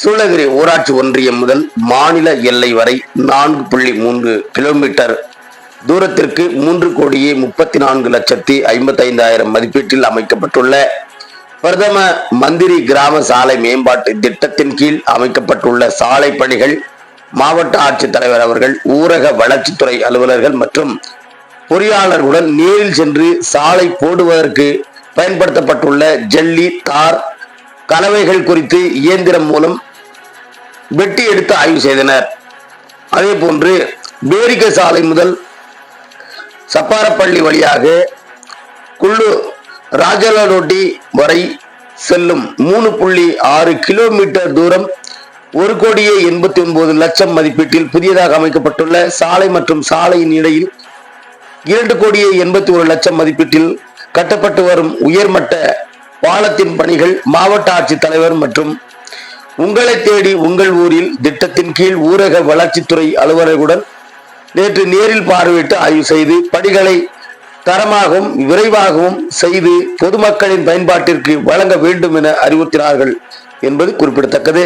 சூளகிரி ஊராட்சி ஒன்றியம் முதல் மாநில எல்லை வரை நான்கு புள்ளி மூன்று கிலோமீட்டர். தூரத்திற்கு மூன்று கோடியே முப்பத்தி நான்கு லட்சத்தி ஐம்பத்தைந்தாயிரம் மதிப்பீட்டில் அமைக்கப்பட்டுள்ள பிரதம மந்திரி கிராம சாலை மேம்பாட்டு திட்டத்தின் கீழ் அமைக்கப்பட்டுள்ள சாலை பணிகள் மாவட்ட ஆட்சித்தலைவர் அவர்கள் ஊரக வளர்ச்சித்துறை அலுவலர்கள் மற்றும் பொறியாளர்களுடன் நேரில் சென்று சாலை போடுவதற்கு பயன்படுத்தப்பட்டுள்ள ஜல்லி தார் கலவைகள் குறித்து இயந்திரம் மூலம் வெட்டி எடுத்து ஆய்வு செய்தனர். அதே போன்று பேரிக்க சாலை முதல் சப்பாரப்பள்ளி வழியாக குள்ளு ராஜலரோட்டி வரை செல்லும் மூணு புள்ளி ஆறு கிலோமீட்டர் தூரம் ஒரு கோடியே எண்பத்தி ஒன்பது லட்சம் மதிப்பீட்டில் புதியதாக அமைக்கப்பட்டுள்ள சாலை மற்றும் சாலையின் இடையில் இரண்டு கோடியே எண்பத்தி ஒரு லட்சம் மதிப்பீட்டில் கட்டப்பட்டு வரும் உயர்மட்ட பாலத்தின் பணிகள் மாவட்ட ஆட்சித்தலைவர் மற்றும் உங்களை தேடி உங்கள் ஊரில் திட்டத்தின் கீழ் ஊரக வளர்ச்சித்துறை அலுவலர்களுடன் நேற்று நேரில் பார்வையிட்டு ஆய்வு செய்து பணிகளை தரமாகவும் விரைவாகவும் செய்து பொதுமக்களின் பயன்பாட்டிற்கு வழங்க வேண்டும் என அறிவுறுத்தினார்கள் என்பது குறிப்பிடத்தக்கது.